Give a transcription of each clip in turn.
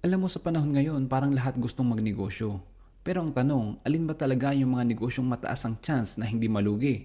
Alam mo sa panahon ngayon, parang lahat gustong magnegosyo. Pero ang tanong, alin ba talaga yung mga negosyong mataas ang chance na hindi malugi?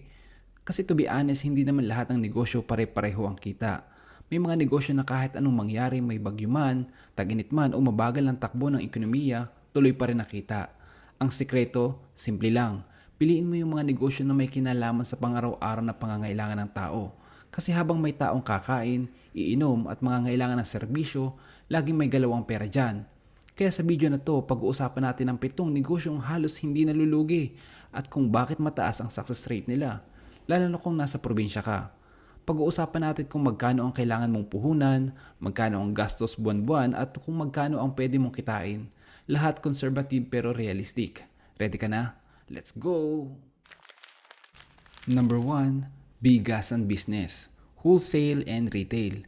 Kasi to be honest, hindi naman lahat ng negosyo pare-pareho ang kita. May mga negosyo na kahit anong mangyari, may bagyo man, taginit man o mabagal ang takbo ng ekonomiya, tuloy pa rin nakita. Ang sikreto, simple lang. Piliin mo yung mga negosyo na may kinalaman sa pangaraw-araw na pangangailangan ng tao. Kasi habang may taong kakain, iinom at mga ng serbisyo, laging may galawang pera dyan. Kaya sa video na to, pag-uusapan natin ang pitong negosyong halos hindi nalulugi at kung bakit mataas ang success rate nila, lalo na kung nasa probinsya ka. Pag-uusapan natin kung magkano ang kailangan mong puhunan, magkano ang gastos buwan-buwan at kung magkano ang pwede mong kitain. Lahat conservative pero realistic. Ready ka na? Let's go! Number 1, bigasan business, wholesale and retail.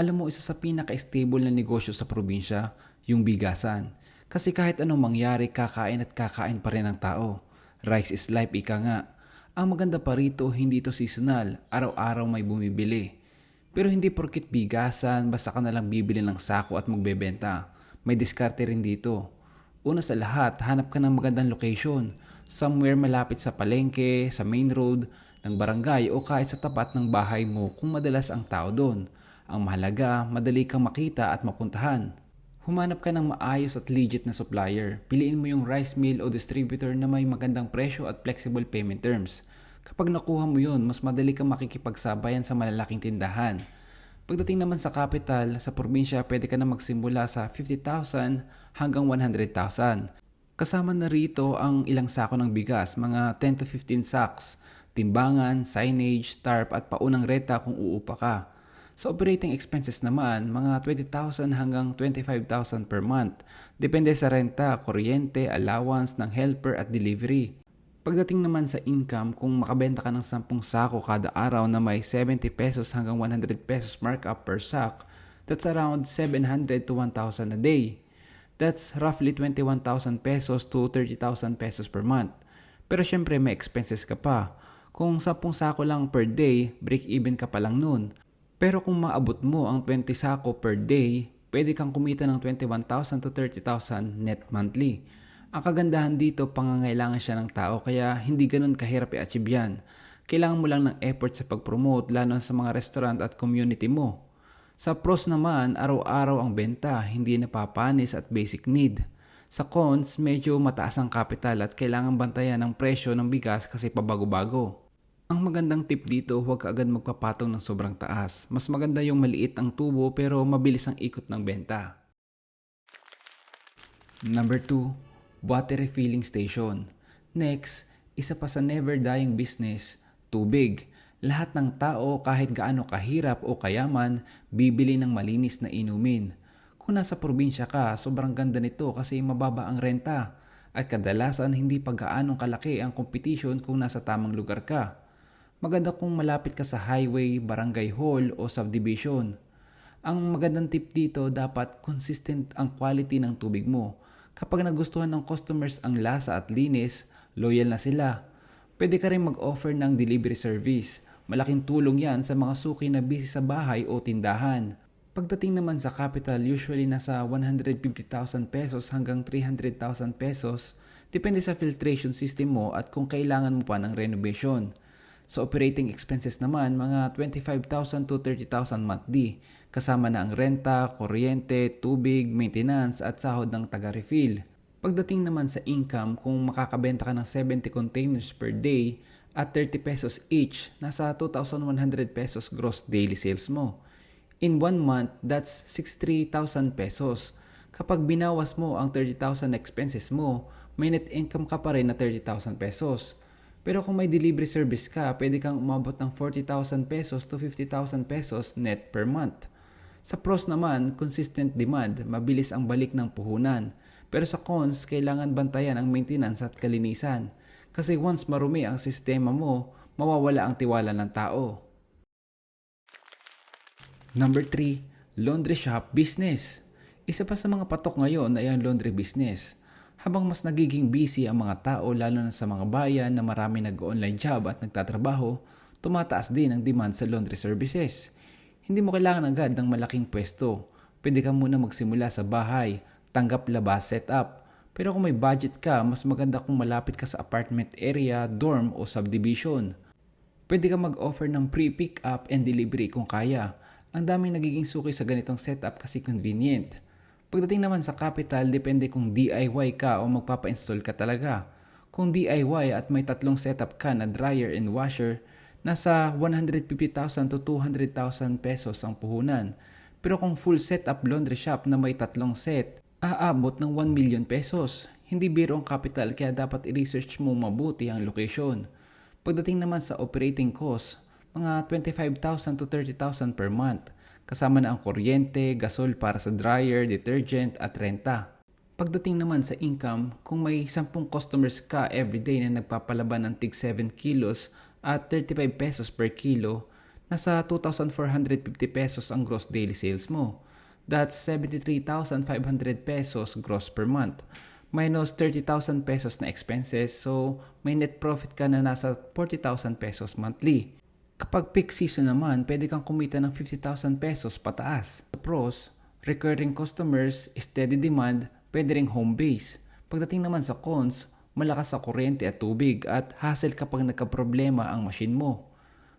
Alam mo, isa sa pinaka-stable na negosyo sa probinsya, yung bigasan. Kasi kahit anong mangyari, kakain at kakain pa rin ang tao. Rice is life, ika nga. Ang maganda pa rito, hindi to seasonal. Araw-araw may bumibili. Pero hindi porkit bigasan, basta ka nalang bibili ng sako at magbebenta. May diskarte rin dito. Una sa lahat, hanap ka ng magandang location. Somewhere malapit sa palengke, sa main road, ng barangay o kahit sa tapat ng bahay mo kung madalas ang tao doon. Ang mahalaga, madali kang makita at mapuntahan. Humanap ka ng maayos at legit na supplier. Piliin mo yung rice mill o distributor na may magandang presyo at flexible payment terms. Kapag nakuha mo yun, mas madali kang makikipagsabayan sa malalaking tindahan. Pagdating naman sa capital, sa probinsya pwede ka na magsimula sa 50,000 hanggang 100,000. Kasama na rito ang ilang sako ng bigas, mga 10 to 15 sacks, timbangan, signage, tarp at paunang reta kung uupa ka. Sa operating expenses naman, mga 20,000 hanggang 25,000 per month. Depende sa renta, kuryente, allowance ng helper at delivery. Pagdating naman sa income, kung makabenta ka ng 10 sako kada araw na may 70 pesos hanggang 100 pesos markup per sack, that's around 700 to 1,000 a day. That's roughly 21,000 pesos to 30,000 pesos per month. Pero syempre may expenses ka pa. Kung 10 sako lang per day, break even ka pa lang nun. Pero kung maabot mo ang 20 sako per day, pwede kang kumita ng 21,000 to 30,000 net monthly. Ang kagandahan dito, pangangailangan siya ng tao kaya hindi ganun kahirap i-achieve yan. Kailangan mo lang ng effort sa pag-promote lalo sa mga restaurant at community mo. Sa pros naman, araw-araw ang benta, hindi napapanis at basic need. Sa cons, medyo mataas ang capital at kailangan bantayan ang presyo ng bigas kasi pabago-bago. Ang magandang tip dito, huwag ka agad magpapatong ng sobrang taas. Mas maganda yung maliit ang tubo pero mabilis ang ikot ng benta. Number 2, water refilling station. Next, isa pa sa never dying business, tubig. Lahat ng tao kahit gaano kahirap o kayaman, bibili ng malinis na inumin. Kung nasa probinsya ka, sobrang ganda nito kasi mababa ang renta. At kadalasan hindi pa gaanong kalaki ang competition kung nasa tamang lugar ka. Maganda kung malapit ka sa highway, barangay hall o subdivision. Ang magandang tip dito, dapat consistent ang quality ng tubig mo. Kapag nagustuhan ng customers ang lasa at linis, loyal na sila. Pwede ka rin mag-offer ng delivery service. Malaking tulong yan sa mga suki na busy sa bahay o tindahan. Pagdating naman sa capital, usually nasa 150,000 pesos hanggang 300,000 pesos. Depende sa filtration system mo at kung kailangan mo pa ng renovation. Sa operating expenses naman, mga 25,000 to 30,000 monthly, kasama na ang renta, kuryente, tubig, maintenance at sahod ng taga-refill. Pagdating naman sa income, kung makakabenta ka ng 70 containers per day at 30 pesos each, nasa 2,100 pesos gross daily sales mo. In one month, that's 63,000 pesos. Kapag binawas mo ang 30,000 expenses mo, may net income ka pa rin na 30,000 pesos. Pero kung may delivery service ka, pwede kang umabot ng 40,000 pesos to 50,000 pesos net per month. Sa pros naman, consistent demand, mabilis ang balik ng puhunan. Pero sa cons, kailangan bantayan ang maintenance at kalinisan. Kasi once marumi ang sistema mo, mawawala ang tiwala ng tao. Number 3, laundry shop business. Isa pa sa mga patok ngayon ay ang laundry business. Habang mas nagiging busy ang mga tao lalo na sa mga bayan na marami nag-online job at nagtatrabaho, tumataas din ang demand sa laundry services. Hindi mo kailangan agad ng malaking pwesto. Pwede ka muna magsimula sa bahay, tanggap labas setup. Pero kung may budget ka, mas maganda kung malapit ka sa apartment area, dorm o subdivision. Pwede ka mag-offer ng pre-pick up and delivery kung kaya. Ang daming nagiging suki sa ganitong setup kasi convenient. Pagdating naman sa capital, depende kung DIY ka o magpapa-install ka talaga. Kung DIY at may tatlong setup ka na dryer and washer, nasa 150,000 to 200,000 pesos ang puhunan. Pero kung full setup laundry shop na may tatlong set, aabot ng 1 million pesos. Hindi biro ang capital kaya dapat i-research mo mabuti ang location. Pagdating naman sa operating cost, mga 25,000 to 30,000 per month. Kasama na ang kuryente, gasol para sa dryer, detergent at renta. Pagdating naman sa income, kung may 10 customers ka everyday na nagpapalaban ng tig 7 kilos at 35 pesos per kilo, nasa 2,450 pesos ang gross daily sales mo. That's 73,500 pesos gross per month. Minus 30,000 pesos na expenses, so may net profit ka na nasa 40,000 pesos monthly. Kapag peak season naman, pwede kang kumita ng 50,000 pesos pataas. Sa pros, recurring customers, steady demand, pwede ring home base. Pagdating naman sa cons, malakas sa kuryente at tubig at hassle kapag nagka-problema ang machine mo.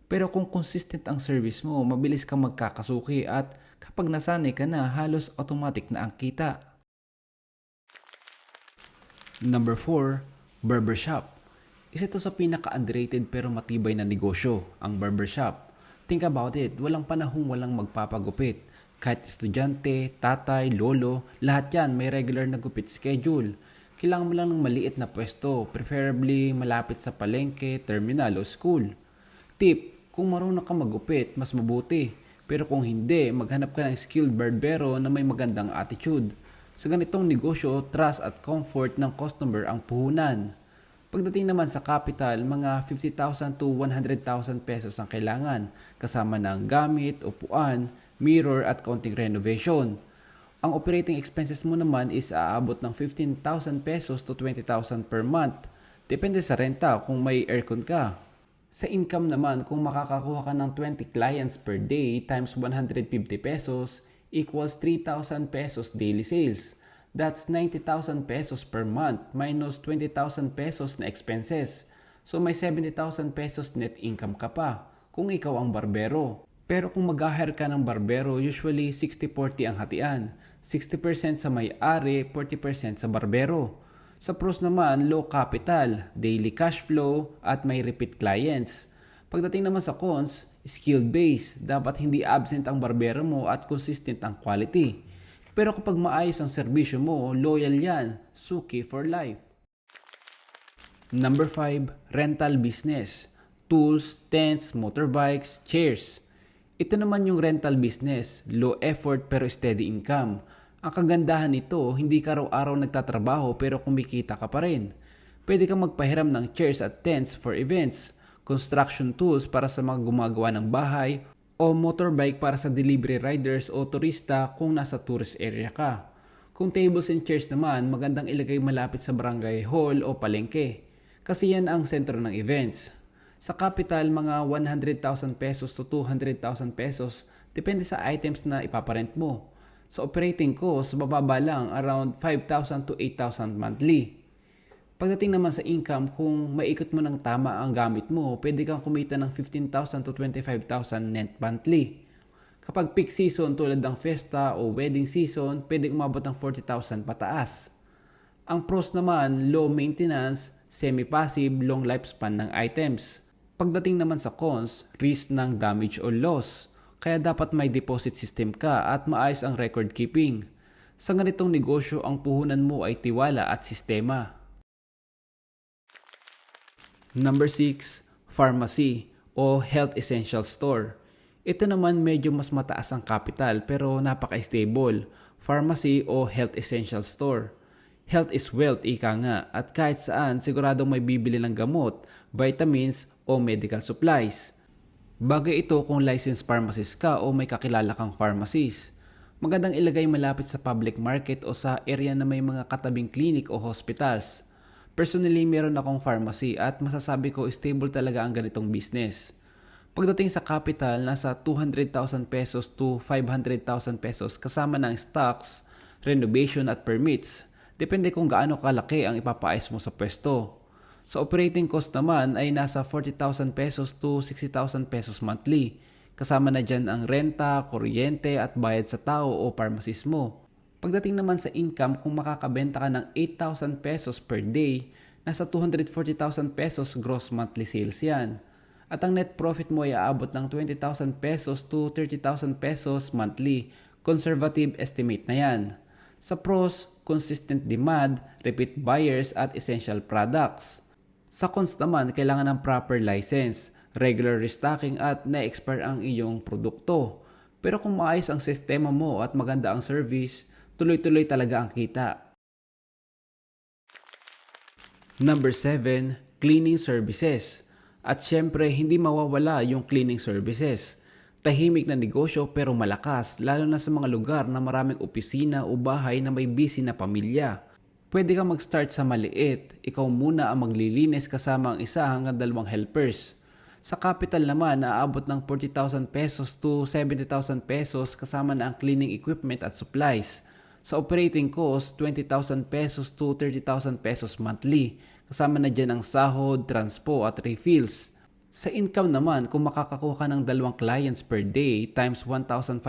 Pero kung consistent ang service mo, mabilis kang magkakasuki at kapag nasanay ka na, halos automatic na ang kita. Number 4, barbershop. Isa to sa pinaka-underrated pero matibay na negosyo, ang barbershop. Think about it, walang panahong walang magpapagupit. Kahit estudyante, tatay, lolo, lahat yan may regular na gupit schedule. Kailangan mo lang ng maliit na pwesto, preferably malapit sa palengke, terminal o school. Tip, kung marunong ka magupit, mas mabuti. Pero kung hindi, maghanap ka ng skilled barbero na may magandang attitude. Sa ganitong negosyo, trust at comfort ng customer ang puhunan. Pagdating naman sa capital, mga 50,000 to 100,000 pesos ang kailangan, kasama ng gamit, upuan, mirror at konting renovation. Ang operating expenses mo naman is aabot ng 15,000 pesos to 20,000 per month. Depende sa renta kung may aircon ka. Sa income naman, kung makakakuha ka ng 20 clients per day times 150 pesos equals 3,000 pesos daily sales. That's 90,000 pesos per month minus 20,000 pesos na expenses. So may 70,000 pesos net income ka pa kung ikaw ang barbero. Pero kung mag-hire ka ng barbero, usually 60-40 ang hatian. 60% sa may-ari, 40% sa barbero. Sa pros naman, low capital, daily cash flow, at may repeat clients. Pagdating naman sa cons, skilled base, dapat hindi absent ang barbero mo at consistent ang quality. Pero kapag maayos ang serbisyo mo, loyal yan, suki for life. Number 5, rental business. Tools, tents, motorbikes, chairs. Ito naman yung rental business, low effort pero steady income. Ang kagandahan nito, hindi ka araw-araw nagtatrabaho pero kumikita ka pa rin. Pwede kang magpahiram ng chairs at tents for events, construction tools para sa mga gumagawa ng bahay, o motorbike para sa delivery riders o turista kung nasa tourist area ka. Kung tables and chairs naman, magandang ilagay malapit sa barangay hall o palengke. Kasi yan ang sentro ng events. Sa capital, mga 100,000 pesos to 200,000 pesos, depende sa items na ipaparent mo. Sa operating cost, bababa lang around 5,000 to 8,000 monthly. Pagdating naman sa income, kung maikot mo ng tama ang gamit mo, pwede kang kumita ng 15,000 to 25,000 net monthly. Kapag peak season tulad ng festa o wedding season, pwede umabot ng 40,000 pataas. Ang pros naman, low maintenance, semi-passive, long lifespan ng items. Pagdating naman sa cons, risk ng damage o loss. Kaya dapat may deposit system ka at maayos ang record keeping. Sa ganitong negosyo, ang puhunan mo ay tiwala at sistema. Number 6, pharmacy o health essential store. Ito naman medyo mas mataas ang capital pero napaka-stable. Pharmacy o health essential store. Health is wealth, ika nga, at kahit saan siguradong may bibili ng gamot, vitamins o medical supplies. Bagay ito kung licensed pharmacist ka o may kakilala kang pharmacist. Magandang ilagay malapit sa public market o sa area na may mga katabing clinic o hospitals. Personally, meron akong pharmacy at masasabi ko stable talaga ang ganitong business. Pagdating sa capital, nasa 200,000 pesos to 500,000 pesos kasama ng stocks, renovation at permits. Depende kung gaano kalaki ang ipapaayos mo sa pwesto. Sa operating cost naman ay nasa 40,000 pesos to 60,000 pesos monthly. Kasama na dyan ang renta, kuryente at bayad sa tao o pharmacist mo. Pagdating naman sa income, kung makakabenta ka ng 8,000 pesos per day, nasa 240,000 pesos gross monthly sales yan. At ang net profit mo ay aabot ng 20,000 pesos to 30,000 pesos monthly. Conservative estimate na yan. Sa pros, consistent demand, repeat buyers at essential products. Sa cons naman, kailangan ng proper license, regular restocking at na-expire ang iyong produkto. Pero kung maayos ang sistema mo at maganda ang service, tuloy-tuloy talaga ang kita. Number 7, cleaning services. At syempre, hindi mawawala yung cleaning services. Tahimik na negosyo pero malakas, lalo na sa mga lugar na maraming opisina o bahay na may busy na pamilya. Pwede kang mag-start sa maliit. Ikaw muna ang maglilinis kasama ang isa hanggang dalawang helpers. Sa capital naman, naaabot ng 40,000 pesos to 70,000 pesos kasama na ang cleaning equipment at supplies. Sa operating cost, 20,000 pesos to 30,000 pesos monthly. Kasama na dyan ang sahod, transpo at refills. Sa income naman, kung makakakuha ka ng dalawang clients per day times 1,500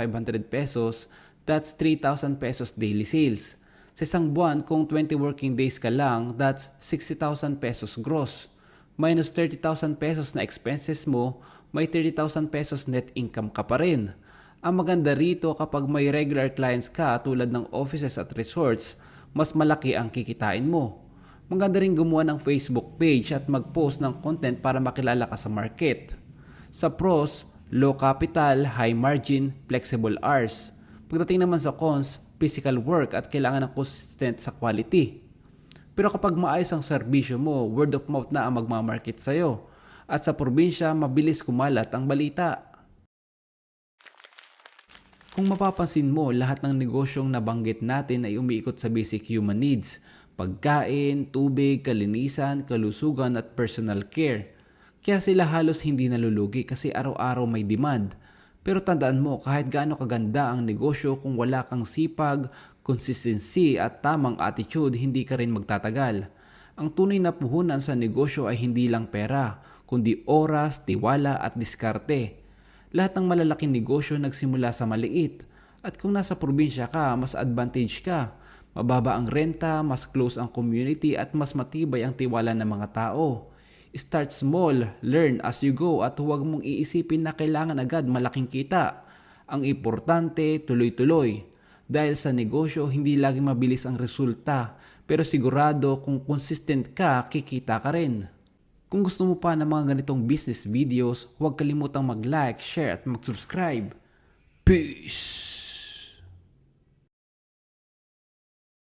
pesos, that's 3,000 pesos daily sales. Sa isang buwan, kung 20 working days ka lang, that's 60,000 pesos gross. Minus 30,000 pesos na expenses mo, may 30,000 pesos net income ka pa rin. Ang maganda rito kapag may regular clients ka tulad ng offices at resorts, mas malaki ang kikitain mo. Maganda rin gumawa ng Facebook page at mag-post ng content para makilala ka sa market. Sa pros, low capital, high margin, flexible hours. Pagdating naman sa cons, physical work at kailangan ng consistent sa quality. Pero kapag maayos ang serbisyo mo, word of mouth na ang magmamarket sa'yo. At sa probinsya, mabilis kumalat ang balita. Kung mapapansin mo, lahat ng negosyong nabanggit natin ay umiikot sa basic human needs. Pagkain, tubig, kalinisan, kalusugan at personal care. Kaya sila halos hindi nalulugi kasi araw-araw may demand. Pero tandaan mo, kahit gaano kaganda ang negosyo kung wala kang sipag, consistency at tamang attitude, hindi ka rin magtatagal. Ang tunay na puhunan sa negosyo ay hindi lang pera, kundi oras, tiwala at diskarte. Lahat ng malalaking negosyo nagsimula sa maliit. At kung nasa probinsya ka, mas advantage ka. Mababa ang renta, mas close ang community at mas matibay ang tiwala ng mga tao. Start small, learn as you go at huwag mong iisipin na kailangan agad malaking kita. Ang importante, tuloy-tuloy. Dahil sa negosyo, hindi laging mabilis ang resulta. Pero sigurado kung consistent ka, kikita ka rin. Kung gusto mo pa ng mga ganitong business videos, huwag kalimutang mag-like, share at mag-subscribe. Peace!